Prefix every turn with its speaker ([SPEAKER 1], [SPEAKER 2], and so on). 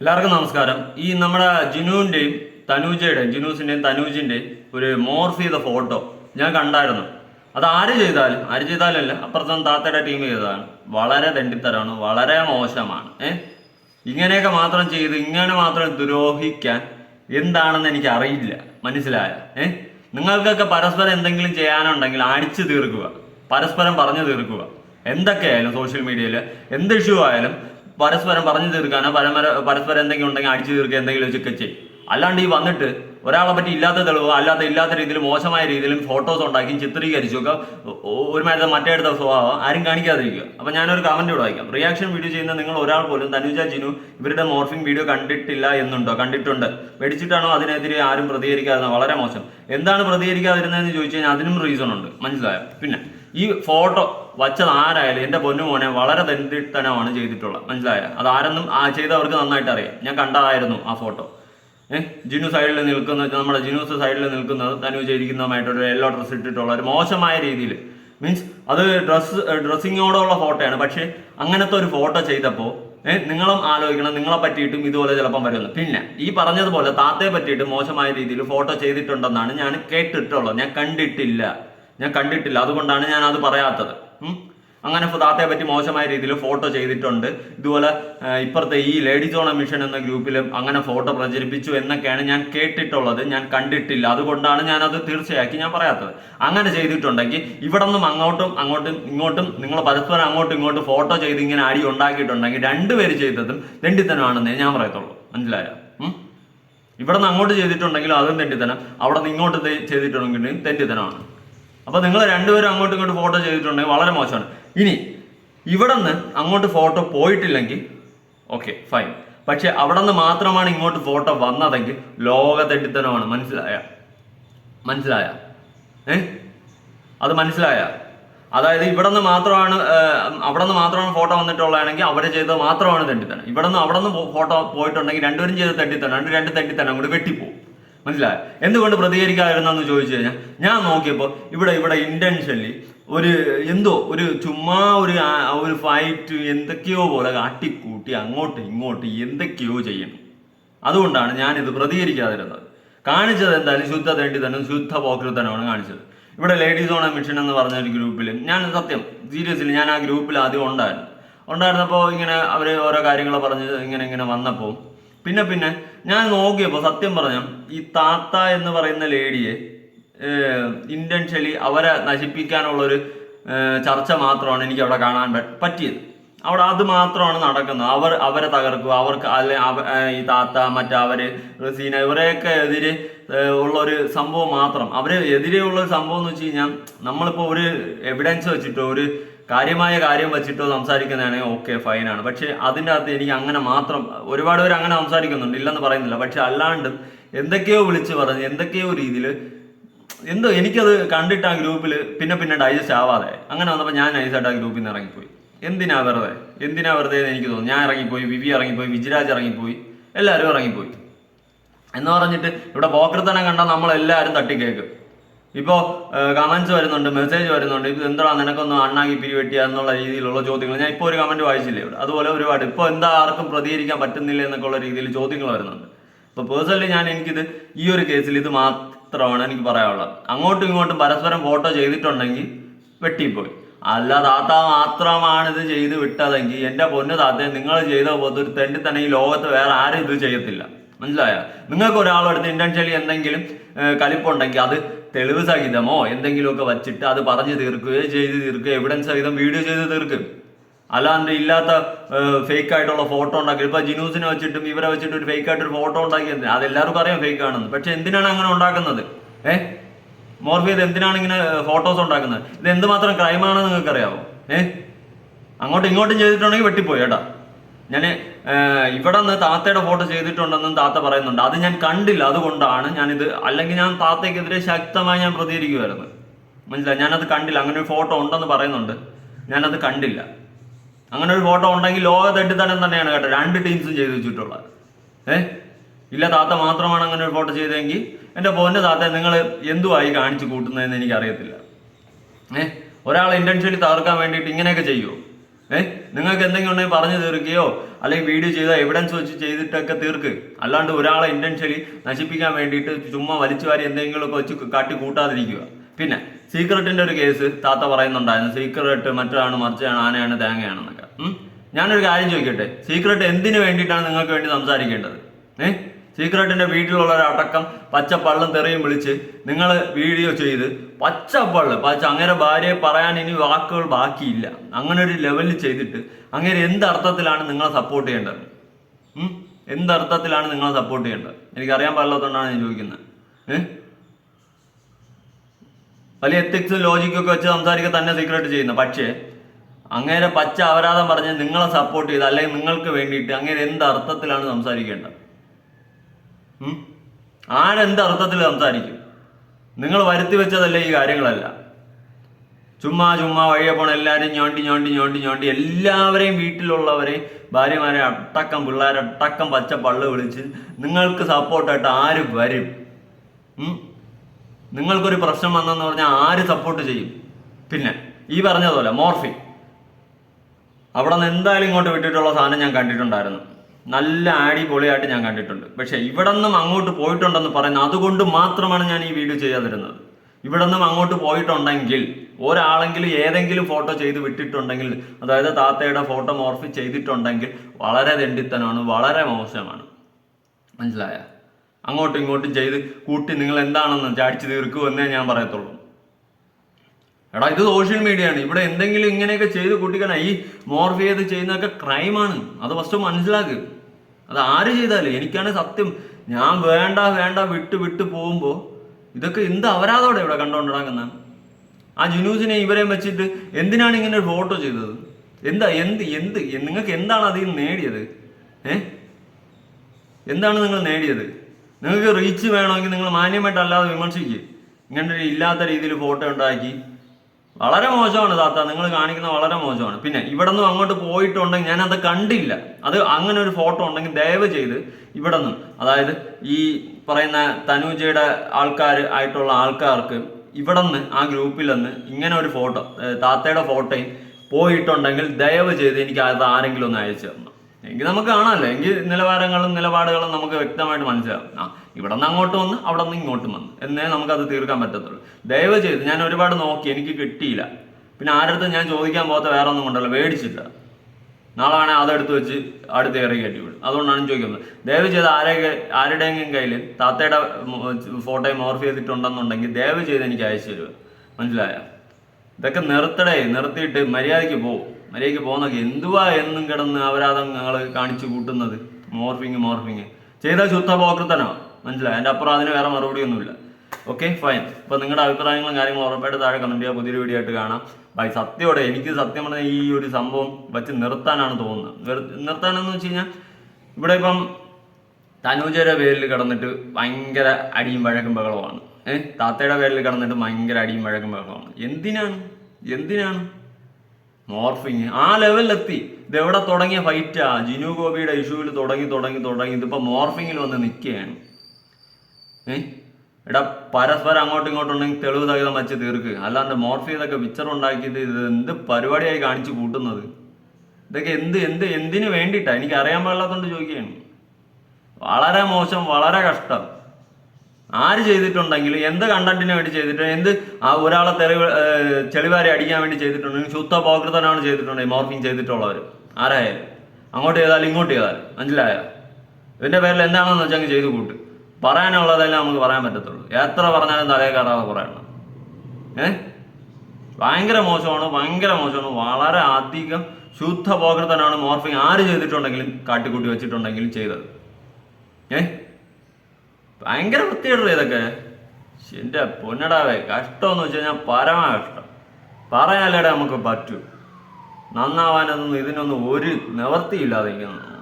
[SPEAKER 1] എല്ലാവർക്കും നമസ്കാരം. ഈ നമ്മുടെ ജിനുവിന്റെയും തനൂജയുടെയും ജിനൂസിന്റെയും തനൂജിന്റെയും ഒരു മോർഫ് ചെയ്ത ഫോട്ടോ ഞാൻ കണ്ടായിരുന്നു. അത് ആര് ചെയ്താലും ആര് ചെയ്താലല്ല അപ്പുറത്തും താത്തയുടെ ടീം ചെയ്തതാണ്. വളരെ തെണ്ടിത്തരമാണ് വളരെ മോശമാണ് ഏ? ഇങ്ങനെയൊക്കെ മാത്രം ചെയ്ത് ഇങ്ങനെ മാത്രം ദ്രോഹിക്കാൻ എന്താണെന്ന് എനിക്ക് അറിയില്ല മനസ്സിലായ ഏ? നിങ്ങൾക്കൊക്കെ പരസ്പരം എന്തെങ്കിലും ചെയ്യാനുണ്ടെങ്കിൽ അടിച്ചു തീർക്കുക പരസ്പരം പറഞ്ഞു തീർക്കുക. എന്തൊക്കെയായാലും സോഷ്യൽ മീഡിയയിൽ എന്ത് ഇഷ്യൂ ആയാലും പരസ്പരം പറഞ്ഞു തീർക്കാനോ പരമര പരസ്പരം എന്തെങ്കിലും ഉണ്ടെങ്കിൽ അടിച്ചു തീർക്കുക എന്തെങ്കിലും വെച്ചൊക്കെ അല്ലാണ്ട് ഈ വന്നിട്ട് ഒരാളെ പറ്റി ഇല്ലാത്ത തെളിവ് അല്ലാത്ത ഇല്ലാത്ത രീതിയിൽ മോശമായ രീതിയിലും ഫോട്ടോസ് ഉണ്ടാക്കി ചിത്രീകരിച്ചൊക്കെ ഒരു മേടത്തെ മറ്റേ അടുത്ത സ്വഭാവം ആരും കാണിക്കാതിരിക്കുക. അപ്പൊ ഞാനൊരു കമന്റ് ഇവിടെ വായിക്കാം. റിയാക്ഷൻ വീഡിയോ ചെയ്യുന്ന നിങ്ങൾ ഒരാൾ പോലും തനുജ ജിനു ഇവരുടെ മോർഫിംഗ് വീഡിയോ കണ്ടിട്ടില്ല എന്നുണ്ടോ? കണ്ടിട്ടുണ്ട്. മേടിച്ചിട്ടാണോ അതിനെതിരെ ആരും പ്രതികരിക്കാതെ വളരെ മോശം. എന്താണ് പ്രതികരിക്കാതിരുന്നതെന്ന് ചോദിച്ചു കഴിഞ്ഞാൽ അതിനും റീസൺ ഉണ്ട്. മനസ്സിലായോ? പിന്നെ ഈ ഫോട്ടോ വച്ചത് ആരായാലും എന്റെ പൊന്നു മോനെ വളരെ തെണ്ടിത്തനമാണ് ചെയ്തിട്ടുള്ളത്. മനസ്സിലായ? അത് ആ ചെയ്തവർക്ക് നന്നായിട്ട് അറിയാം ഞാൻ കണ്ടതായിരുന്നു ആ ഫോട്ടോ ജിനു സൈഡിൽ നിൽക്കുന്ന നമ്മുടെ ജിനൂസ് സൈഡിൽ നിൽക്കുന്നത് തനു ഇരിക്കുന്നതുമായിട്ടൊരു യെല്ലോ ഡ്രസ്സ് ഇട്ടിട്ടുള്ള ഒരു മോശമായ രീതിയിൽ. മീൻസ് അത് ഡ്രസ് ഡ്രസ്സിങ്ങോടുള്ള ഫോട്ടോയാണ് പക്ഷേ അങ്ങനത്തെ ഒരു ഫോട്ടോ ചെയ്തപ്പോൾ നിങ്ങളും ആലോചിക്കണം നിങ്ങളെ പറ്റിയിട്ടും ഇതുപോലെ ചിലപ്പം വരുന്നു. പിന്നെ ഈ പറഞ്ഞതുപോലെ താത്തയെ പറ്റിയിട്ട് മോശമായ രീതിയിൽ ഫോട്ടോ ചെയ്തിട്ടുണ്ടെന്നാണ് ഞാൻ കേട്ടിട്ടുള്ളത്. ഞാൻ കണ്ടിട്ടില്ല. ഞാൻ കണ്ടിട്ടില്ല. അതുകൊണ്ടാണ് ഞാൻ അത് പറയാത്തത്. അങ്ങനെ ഫുദാത്തെ പറ്റി മോശമായ രീതിയിൽ ഫോട്ടോ ചെയ്തിട്ടുണ്ട്. ഇതുപോലെ ഇപ്പുറത്തെ ഈ ലേഡീസ് ഓണ മിഷൻ എന്ന ഗ്രൂപ്പിലും അങ്ങനെ ഫോട്ടോ പ്രചരിപ്പിച്ചു എന്നൊക്കെയാണ് ഞാൻ കേട്ടിട്ടുള്ളത്. ഞാൻ കണ്ടിട്ടില്ല. അതുകൊണ്ടാണ് ഞാൻ അത് തീർച്ചയാക്കി ഞാൻ പറയാത്തത്. അങ്ങനെ ചെയ്തിട്ടുണ്ടെങ്കിൽ ഇവിടെ നിന്നും അങ്ങോട്ടും അങ്ങോട്ടും ഇങ്ങോട്ടും നിങ്ങൾ പരസ്പരം അങ്ങോട്ടും ഇങ്ങോട്ടും ഫോട്ടോ ചെയ്ത് ഇങ്ങനെ അടി ഉണ്ടാക്കിയിട്ടുണ്ടെങ്കിൽ രണ്ടുപേര് ചെയ്തതും തെണ്ടിത്തനമാണെന്നേ ഞാൻ പറയത്തുള്ളൂ. മനസ്സിലായോ? ഇവിടെ നിന്ന് അങ്ങോട്ട് ചെയ്തിട്ടുണ്ടെങ്കിലും അതും തെണ്ടിത്തനം. അവിടെ നിന്ന് ഇങ്ങോട്ട് ചെയ്തിട്ടുണ്ടെങ്കിലും തെണ്ടിത്തനമാണ്. അപ്പൊ നിങ്ങൾ രണ്ടുപേരും അങ്ങോട്ടും ഇങ്ങോട്ടും ഫോട്ടോ ചെയ്തിട്ടുണ്ടെങ്കിൽ വളരെ മോശമാണ്. ഇനി ഇവിടെ നിന്ന് അങ്ങോട്ട് ഫോട്ടോ പോയിട്ടില്ലെങ്കിൽ ഓക്കെ ഫൈൻ പക്ഷെ അവിടെ നിന്ന് മാത്രമാണ് ഇങ്ങോട്ട് ഫോട്ടോ വന്നതെങ്കിൽ ലോക മനസ്സിലായ? മനസ്സിലായ? ഏ? അത് മനസ്സിലായ? അതായത് ഇവിടെ നിന്ന് മാത്രമാണ് അവിടെ നിന്ന് മാത്രമാണ് ഫോട്ടോ വന്നിട്ടുള്ളതാണെങ്കിൽ അവരെ ചെയ്തത് മാത്രമാണ് തെണ്ടിത്തനം ഇവിടെ നിന്ന് അവിടെ നിന്ന് ഫോട്ടോ പോയിട്ടുണ്ടെങ്കിൽ രണ്ടുപേരും ചെയ്ത് തെണ്ടിത്തനം രണ്ട് രണ്ട് തെണ്ടിത്തനം അങ്ങോട്ട് വെട്ടിപ്പോവും. മനസ്സിലായോ? എന്തുകൊണ്ട് പ്രതികരിക്കാതിരുന്നെന്ന് ചോദിച്ചു കഴിഞ്ഞാൽ ഞാൻ നോക്കിയപ്പോൾ ഇവിടെ ഇവിടെ ഇന്റൻഷനലി ഒരു എന്തോ ഒരു ചുമ്മാ ഒരു ഒരു ഫൈറ്റ് എന്തൊക്കെയോ പോലെ കാട്ടിക്കൂട്ടി അങ്ങോട്ട് ഇങ്ങോട്ട് എന്തൊക്കെയോ ചെയ്യണം അതുകൊണ്ടാണ് ഞാനിത് പ്രതികരിക്കാതിരുന്നത്. കാണിച്ചത് എന്തായാലും ശുദ്ധ തന്നെ ശുദ്ധ പോക്കൃത്തനമാണ് കാണിച്ചത്. ഇവിടെ ലേഡീസ് ഓൺ മിഷൻ എന്ന് പറഞ്ഞ ഒരു ഗ്രൂപ്പിൽ ഞാൻ സത്യം സീരിയസ്ലി ഞാൻ ആ ഗ്രൂപ്പിൽ ആദ്യം ഉണ്ടായിരുന്നു. ഉണ്ടായിരുന്നപ്പോൾ ഇങ്ങനെ അവർ ഓരോ കാര്യങ്ങൾ പറഞ്ഞ് ഇങ്ങനെ ഇങ്ങനെ വന്നപ്പോൾ പിന്നെ പിന്നെ ഞാൻ നോക്കിയപ്പോൾ സത്യം പറഞ്ഞ ഈ താത്ത എന്ന് പറയുന്ന ലേഡിയെ ഇന്റൻഷ്യലി അവരെ നശിപ്പിക്കാനുള്ളൊരു ചർച്ച മാത്രമാണ് എനിക്ക് അവിടെ കാണാൻ പറ്റിയത്. അവിടെ അത് മാത്രമാണ് നടക്കുന്നത്. അവർ അവരെ തകർക്കുക അവർക്ക് അല്ലെ ഈ താത്ത മറ്റവര് റസീന ഇവരെയൊക്കെ എതിരെ ഉള്ളൊരു സംഭവം മാത്രം. അവരെ എതിരെയുള്ള ഒരു സംഭവം എന്ന് വെച്ച് കഴിഞ്ഞാൽ നമ്മളിപ്പോ ഒരു എവിഡൻസ് വെച്ചിട്ടോ ഒരു കാര്യമായ കാര്യം വെച്ചിട്ടോ സംസാരിക്കുന്നതാണെങ്കിൽ ഓക്കെ ഫൈനാണ് പക്ഷെ അതിന്റെ അകത്ത് എനിക്ക് അങ്ങനെ മാത്രം ഒരുപാട് പേര് അങ്ങനെ സംസാരിക്കുന്നുണ്ട് ഇല്ലെന്ന് പറയുന്നില്ല. പക്ഷെ അല്ലാണ്ട് എന്തൊക്കെയോ വിളിച്ച് പറഞ്ഞ് എന്തൊക്കെയോ രീതിയിൽ എന്തോ എനിക്കത് കണ്ടിട്ട് ആ ഗ്രൂപ്പിൽ പിന്നെ പിന്നെ ഡൈജസ്റ്റ് ആവാതെ. അങ്ങനെ വന്നപ്പോൾ ഞാൻ നൈസായിട്ട് ആ ഗ്രൂപ്പിൽ നിന്ന് ഇറങ്ങിപ്പോയി. എന്തിനാ വെറുതെ? എന്തിനാ വെറുതെ എന്ന് എനിക്ക് തോന്നുന്നു. ഞാൻ ഇറങ്ങിപ്പോയി വിവി ഇറങ്ങിപ്പോയി വിജിരാജ് ഇറങ്ങിപ്പോയി എല്ലാവരും ഇറങ്ങിപ്പോയി. എന്ന് പറഞ്ഞിട്ട് ഇവിടെ പോക്കർത്തനം കണ്ടാൽ നമ്മളെല്ലാവരും തട്ടിക്കേക്കും. ഇപ്പോൾ കമൻസ് വരുന്നുണ്ട് മെസ്സേജ് വരുന്നുണ്ട്. ഇത് എന്താ നിനക്കൊന്നും അണ്ണാക്കി പിരിവെട്ടിയ എന്നുള്ള രീതിയിലുള്ള ചോദ്യങ്ങൾ ഞാൻ ഇപ്പോൾ ഒരു കമന്റ് വായിച്ചില്ലേ ഇവിടെ? അതുപോലെ ഒരുപാട്. ഇപ്പോൾ എന്താ ആർക്കും പ്രതികരിക്കാൻ പറ്റുന്നില്ല എന്നൊക്കെയുള്ള രീതിയിൽ ചോദ്യങ്ങൾ വരുന്നുണ്ട്. ഇപ്പോൾ പേഴ്സണലി ഞാൻ എനിക്കിത് ഈ ഒരു കേസിൽ ഇത് മാത്രമാണ് എനിക്ക് പറയാനുള്ളത്. അങ്ങോട്ടും ഇങ്ങോട്ടും പരസ്പരം ഫോട്ടോ ചെയ്തിട്ടുണ്ടെങ്കിൽ വെട്ടിപ്പോയി. അല്ല താത്ത മാത്രമാണ് ഇത് ചെയ്ത് വിട്ടതെങ്കിൽ എന്റെ പൊന്നു താത്ത നിങ്ങൾ ചെയ്ത പോലത്തെ ഒരു തെണ്ടി തന്നെ ഈ ലോകത്ത് വേറെ ആരും ഇത് ചെയ്യത്തില്ല. മനസ്സിലായോ? നിങ്ങൾക്ക് ഒരാളെടുത്ത് ഇന്റൻഷ്യലി എന്തെങ്കിലും ഏഹ്, കലിപ്പുണ്ടെങ്കിൽ അത് തെളിവ് സഹിതമോ എന്തെങ്കിലുമൊക്കെ വച്ചിട്ട് അത് പറഞ്ഞു തീർക്കുകയോ ചെയ്ത് തീർക്കുക എവിഡൻസ് സഹിതം വീഡിയോ ചെയ്ത് തീർക്കും. അല്ലാണ്ട് ഇല്ലാത്ത ഫേക്ക് ആയിട്ടുള്ള ഫോട്ടോ ഉണ്ടാക്കി. ഇപ്പൊ ജിനൂസിനെ വെച്ചിട്ടും ഇവരെ വെച്ചിട്ട് ഒരു ഫേക്ക് ആയിട്ട് ഒരു ഫോട്ടോ ഉണ്ടാക്കി എന്തിനാ? അത് എല്ലാവർക്കും അറിയാം ഫേക്ക് ആണെന്ന്. പക്ഷെ എന്തിനാണ് അങ്ങനെ ഉണ്ടാക്കുന്നത്? ഏ? മോർഫിയത് എന്തിനാണ് ഇങ്ങനെ ഫോട്ടോസ് ഉണ്ടാക്കുന്നത്? ഇത് എന്തുമാത്രം ക്രൈമാണെന്ന് നിങ്ങൾക്ക് അറിയാമോ ഏ? അങ്ങോട്ടും ഇങ്ങോട്ടും ചെയ്തിട്ടുണ്ടെങ്കിൽ വെട്ടിപ്പോയി കേട്ടാ. ഞാൻ ഇവിടെ നിന്ന് താത്തയുടെ ഫോട്ടോ ചെയ്തിട്ടുണ്ടെന്നും താത്ത പറയുന്നുണ്ട്. അത് ഞാൻ കണ്ടില്ല. അതുകൊണ്ടാണ് ഞാനിത് അല്ലെങ്കിൽ ഞാൻ താത്തയ്ക്കെതിരെ ശക്തമായി ഞാൻ പ്രതികരിക്കുമായിരുന്നു മനസ്സിലായി? ഞാനത് കണ്ടില്ല. അങ്ങനെ ഒരു ഫോട്ടോ ഉണ്ടെന്ന് പറയുന്നുണ്ട്. ഞാനത് കണ്ടില്ല. അങ്ങനെ ഒരു ഫോട്ടോ ഉണ്ടെങ്കിൽ ലോക തെറ്റിത്തനം തന്നെയാണ് കേട്ടോ. രണ്ട് ടീംസും ചെയ്ത് വെച്ചിട്ടുള്ളത്. ഏ? ഇല്ല താത്ത മാത്രമാണ് അങ്ങനെ ഒരു ഫോട്ടോ ചെയ്തതെങ്കിൽ എന്റെ പോന്റെ താത്ത നിങ്ങൾ എന്തുമായി കാണിച്ചു കൂട്ടുന്നതെന്ന് എനിക്കറിയത്തില്ല. ഏഹ് ഒരാളെ ഇന്റൻഷ്യലി തകർക്കാൻ വേണ്ടിയിട്ട് ഇങ്ങനെയൊക്കെ ചെയ്യുമോ ഏ? നിങ്ങൾക്ക് എന്തെങ്കിലും ഉണ്ടെങ്കിൽ പറഞ്ഞു തീർക്കുകയോ അല്ലെങ്കിൽ വീഡിയോ ചെയ്ത എവിഡൻസ് വെച്ച് ചെയ്തിട്ടൊക്കെ തീർക്ക്. അല്ലാണ്ട് ഒരാളെ ഇന്റൻഷ്യലി നശിപ്പിക്കാൻ വേണ്ടിയിട്ട് ചുമ്മാ വലിച്ചു വാരി എന്തെങ്കിലുമൊക്കെ വെച്ച് കാട്ടി കൂട്ടാതിരിക്കുക. പിന്നെ സീക്രട്ടിന്റെ ഒരു കേസ് താത്ത പറയുന്നുണ്ടായിരുന്നു. സീക്രട്ട് മറ്റൊരാണ് മറിച്ചാണ് ആനയാണ് തേങ്ങയാണെന്നൊക്കെ? ഞാനൊരു കാര്യം ചോദിക്കട്ടെ? സീക്രട്ട് എന്തിനു വേണ്ടിയിട്ടാണ് നിങ്ങൾക്ക് വേണ്ടി സംസാരിക്കേണ്ടത്? ഏ? സീക്രട്ടിന്റെ വീട്ടിലുള്ളവരടക്കം പച്ചപ്പള്ളും തെറിയും വിളിച്ച് നിങ്ങൾ വീഡിയോ ചെയ്ത് പച്ചപ്പള്ള് പച്ച അങ്ങനെ ഭാര്യയെ പറയാൻ ഇനി വാക്കുകൾ ബാക്കിയില്ല. അങ്ങനെ ഒരു ലെവലിൽ ചെയ്തിട്ട് അങ്ങനെ എന്തർത്ഥത്തിലാണ് നിങ്ങളെ സപ്പോർട്ട് ചെയ്യേണ്ടത്? എന്തർത്ഥത്തിലാണ് നിങ്ങളെ സപ്പോർട്ട് ചെയ്യേണ്ടത്? എനിക്കറിയാൻ പാടില്ലാത്തതുകൊണ്ടാണ് ഞാൻ ചോദിക്കുന്നത്. ഏഹ് വലിയ എത്തിക്സും ലോജിക്കും ഒക്കെ വെച്ച് സംസാരിക്കുക തന്നെ സീക്രട്ട് ചെയ്യുന്ന. പക്ഷേ അങ്ങനെ പച്ച അപരാധം പറഞ്ഞ് നിങ്ങളെ സപ്പോർട്ട് ചെയ്ത് അല്ലെങ്കിൽ നിങ്ങൾക്ക് വേണ്ടിയിട്ട് അങ്ങനെ എന്ത് അർത്ഥത്തിലാണ് സംസാരിക്കേണ്ടത്? ആരെന്ത് അർത്ഥത്തിൽ സംസാരിക്കും? നിങ്ങൾ വരുത്തി വെച്ചതല്ലേ ഈ കാര്യങ്ങളല്ല. ചുമ്മാ ചുമ്മാ വഴിയെ പോണ എല്ലാവരെയും ഞോണ്ടി ഞോണ്ടി ഞോണ്ടി ഞോണ്ടി എല്ലാവരെയും വീട്ടിലുള്ളവരെ ഭാര്യമാരെ അട്ടക്കം പിള്ളേരെ അട്ടക്കം പച്ച പള്ളു വിളിച്ച് നിങ്ങൾക്ക് സപ്പോർട്ടായിട്ട് ആര് വരും? നിങ്ങൾക്കൊരു പ്രശ്നം വന്നെന്ന് പറഞ്ഞാൽ ആര് സപ്പോർട്ട് ചെയ്യും? പിന്നെ ഈ പറഞ്ഞതുപോലെ മോർഫി അവിടെ നിന്ന് എന്തായാലും ഇങ്ങോട്ട് വിട്ടിട്ടുള്ള സാധനം ഞാൻ കണ്ടിട്ടുണ്ടായിരുന്നു. നല്ല അടിപൊളിയായിട്ട് ഞാൻ കണ്ടിട്ടുണ്ട്. പക്ഷേ ഇവിടെ നിന്നും അങ്ങോട്ട് പോയിട്ടുണ്ടെന്ന് പറയുന്നത് അതുകൊണ്ട് മാത്രമാണ് ഞാൻ ഈ വീഡിയോ ചെയ്യാതിരുന്നത്. ഇവിടെ നിന്നും അങ്ങോട്ട് പോയിട്ടുണ്ടെങ്കിൽ ഒരാളെങ്കിലും ഏതെങ്കിലും ഫോട്ടോ ചെയ്ത് വിട്ടിട്ടുണ്ടെങ്കിൽ അതായത് താത്തയുടെ ഫോട്ടോ മോർഫ് ചെയ്തിട്ടുണ്ടെങ്കിൽ വളരെ ദണ്ഡിത്തനാണ് വളരെ മോശമാണ്. മനസ്സിലായ? അങ്ങോട്ടും ഇങ്ങോട്ടും ചെയ്ത് കൂട്ടി നിങ്ങൾ എന്താണെന്ന് ചാടിച്ച് തീർക്കുമെന്നേ ഞാൻ പറയത്തുള്ളൂ. എടാ ഇത് സോഷ്യൽ മീഡിയ ആണ് ഇവിടെ എന്തെങ്കിലും ഇങ്ങനെയൊക്കെ ചെയ്ത് കൂട്ടിക്കണം ഈ മോർഫ് ചെയ്ത് ചെയ്യുന്നതൊക്കെ ക്രൈമാണ്. അത് ഫസ്റ്റ് മനസ്സിലാക്ക്. അത് ആര് ചെയ്താലും എനിക്കാണ് സത്യം ഞാൻ വേണ്ട വേണ്ട വിട്ട് വിട്ട് പോകുമ്പോൾ ഇതൊക്കെ എന്ത് അപരാധോടെ ഇവിടെ കണ്ടോണ്ടിടാക്കുന്ന ആ ജുനൂസിനെ ഇവരെയും വെച്ചിട്ട് എന്തിനാണ് ഇങ്ങനെ ഒരു ഫോട്ടോ ചെയ്തത്? എന്താ എന്ത് എന്ത് നിങ്ങൾക്ക് എന്താണ് അതിൽ നേടിയത്? ഏ? എന്താണ് നിങ്ങൾ നേടിയത്? നിങ്ങൾക്ക് റീച്ച് വേണമെങ്കിൽ നിങ്ങൾ മാന്യമായിട്ടല്ലാതെ വിമർശിക്കുക ഇങ്ങനെ ഇല്ലാത്ത രീതിയിൽ ഫോട്ടോ ഉണ്ടാക്കി വളരെ മോശമാണ് താത്ത. നിങ്ങൾ കാണിക്കുന്ന വളരെ മോശമാണ്. പിന്നെ ഇവിടെ നിന്നും അങ്ങോട്ട് പോയിട്ടുണ്ടെങ്കിൽ ഞാൻ അത് കണ്ടില്ല. അത് അങ്ങനെ ഒരു ഫോട്ടോ ഉണ്ടെങ്കിൽ ദയവ് ചെയ്ത് ഇവിടെ നിന്നും അതായത് ഈ പറയുന്ന തനൂജയുടെ ആൾക്കാർ ആയിട്ടുള്ള ആൾക്കാർക്ക് ഇവിടെ നിന്ന് ആ ഗ്രൂപ്പിൽ നിന്ന് ഇങ്ങനെ ഒരു ഫോട്ടോ താത്തയുടെ ഫോട്ടോയും പോയിട്ടുണ്ടെങ്കിൽ ദയവ് ചെയ്ത് എനിക്ക് അത് ആരെങ്കിലും ഒന്ന് അയച്ചു തരണം. എങ്കിൽ നമുക്ക് കാണാമല്ലോ എങ്കിൽ നിലവാരങ്ങളും നിലപാടുകളും നമുക്ക് വ്യക്തമായിട്ട് മനസ്സിലാവും. ആ ഇവിടെ നിന്ന് അങ്ങോട്ട് വന്ന് അവിടെ നിന്ന് ഇങ്ങോട്ടും വന്ന്. എന്നേ നമുക്കത് തീർക്കാൻ പറ്റത്തുള്ളൂ. ദയവ് ചെയ്ത് ഞാൻ ഒരുപാട് നോക്കി എനിക്ക് കിട്ടിയില്ല. പിന്നെ ആരടുത്ത് ഞാൻ ചോദിക്കാൻ പോകാത്ത വേറെ ഒന്നും കൊണ്ടല്ല മേടിച്ചില്ല. നാളെ വേണേൽ അതെടുത്ത് വെച്ച് അടുത്ത് കയറി കയറ്റി വിടും. അതുകൊണ്ടാണ് ചോദിക്കുന്നത്. ദയവ് ചെയ്ത് ആരെ ആരുടെയെങ്കിലും കയ്യിൽ താത്തയുടെ ഫോട്ടോയും മോർഫ് ചെയ്തിട്ടുണ്ടെന്നുണ്ടെങ്കിൽ ദയവ് ചെയ്ത് എനിക്ക് അയച്ചു തരുക മനസ്സിലായ? ഇതൊക്കെ നിർത്തടേ നിർത്തിയിട്ട് മര്യാദയ്ക്ക് പോകും മര്യാദയ്ക്ക് പോകുന്നൊക്കെ എന്തുവാ എന്നും കിടന്ന് അവരാതങ്ങൾ കാണിച്ചു കൂട്ടുന്നത്? Morphing morphing. ചെയ്താൽ ശുദ്ധ പോക്കൃത്തനോ മനസ്സിലായി? എന്റെ അപ്പുറം അതിന് വേറെ മറുപടി ഒന്നുമില്ല ഓക്കെ ഫൈൻ അപ്പോൾ നിങ്ങളുടെ അഭിപ്രായങ്ങളും കാര്യങ്ങളും ഉറപ്പായിട്ട് താഴെ കമന്റ് ചെയ്യുക പുതിയൊരു വീഡിയോ ആയിട്ട് കാണാം. ബൈ സത്യോടെ എനിക്ക് സത്യം പറഞ്ഞാൽ ഈ ഒരു സംഭവം വെച്ച് നിർത്താനാണ് തോന്നുന്നത്. നിർത്താനെന്ന് വെച്ച് കഴിഞ്ഞാൽ ഇവിടെ ഇപ്പം തനൂജയുടെ പേരിൽ കിടന്നിട്ട് ഭയങ്കര അടിയും വഴക്കും ബഹളമാണ് ഏഹ് താത്തയുടെ പേരിൽ കിടന്നിട്ട് ഭയങ്കര അടിയും വഴക്കും ബഹളമാണ് എന്തിനാണ്? എന്തിനാണ്? മോർഫിങ്. ആ ലെവലിലെത്തി. എവിടെ തുടങ്ങിയ ഫൈറ്റാ ജിനു ഗോപിയുടെ ഇഷ്യൂവിൽ തുടങ്ങി തുടങ്ങി തുടങ്ങി. ഇതിപ്പോ മോർഫിങ്ങിൽ വന്ന് നിൽക്കുകയാണ്. ഏ? എടാ പരസ്പരം അങ്ങോട്ടും ഇങ്ങോട്ടും ഉണ്ടെങ്കിൽ തെളിവ് സഹിതം വെച്ച് തീർക്ക്. അല്ലാണ്ട് മോർഫ് ചെയ്തൊക്കെ പിക്ചർ ഉണ്ടാക്കിയത് ഇത് എന്ത് പരിപാടിയായി കാണിച്ചു കൂട്ടുന്നത്? ഇതൊക്കെ എന്ത് എന്ത് എന്തിനു വേണ്ടിയിട്ടാ? എനിക്ക് അറിയാൻ പാടില്ലാത്തോണ്ട് ചോദിക്കുകയാണ്. വളരെ മോശം വളരെ കഷ്ടം. ആര് ചെയ്തിട്ടുണ്ടെങ്കിലും എന്ത് കണ്ടന്റിന് വേണ്ടി ചെയ്തിട്ട് എന്ത് ആ ഒരാളെ തെളിവ് ഏഹ് ചെളിവാരി അടിക്കാൻ വേണ്ടി ചെയ്തിട്ടുണ്ടെങ്കിൽ ശുദ്ധ പോകൃതനാണ് ചെയ്തിട്ടുണ്ടെങ്കിൽ മോർഫിംഗ് ചെയ്തിട്ടുള്ളവർ ആരായാലും. അങ്ങോട്ട് ചെയ്താലും ഇങ്ങോട്ട് ചെയ്താലും. മനസ്സിലായോ? ഇതിന്റെ പേരിൽ എന്താണെന്ന് വെച്ചാൽ അങ്ങ് ചെയ്ത് കൂട്ട്. പറയാനുള്ളതെല്ലാം നമുക്ക് പറയാൻ പറ്റത്തുള്ളൂ. എത്ര പറഞ്ഞാലും തലേ കയറാതെ പറയണം. ഏ? ഭയങ്കര മോശമാണ് ഭയങ്കര മോശമാണ്. വളരെ അധികം ശുദ്ധ പോകൃതനാണ് മോർഫിങ് ആര് ചെയ്തിട്ടുണ്ടെങ്കിലും കാട്ടിക്കൂട്ടി വെച്ചിട്ടുണ്ടെങ്കിലും ചെയ്തത്. ഏ? ഭയങ്കര വൃത്തികേടല്ലേ ഇതൊക്കെ. എന്റെ പൊന്നടാവേ കഷ്ടമെന്ന് വെച്ച് കഴിഞ്ഞാൽ പരമ കഷ്ടം. പറയാലേടെ നമുക്ക് പറ്റൂ. നന്നാവാനൊന്നും ഇതിനൊന്നും ഒരു നിവർത്തിയില്ലാതെ ഇരിക്കുന്നു.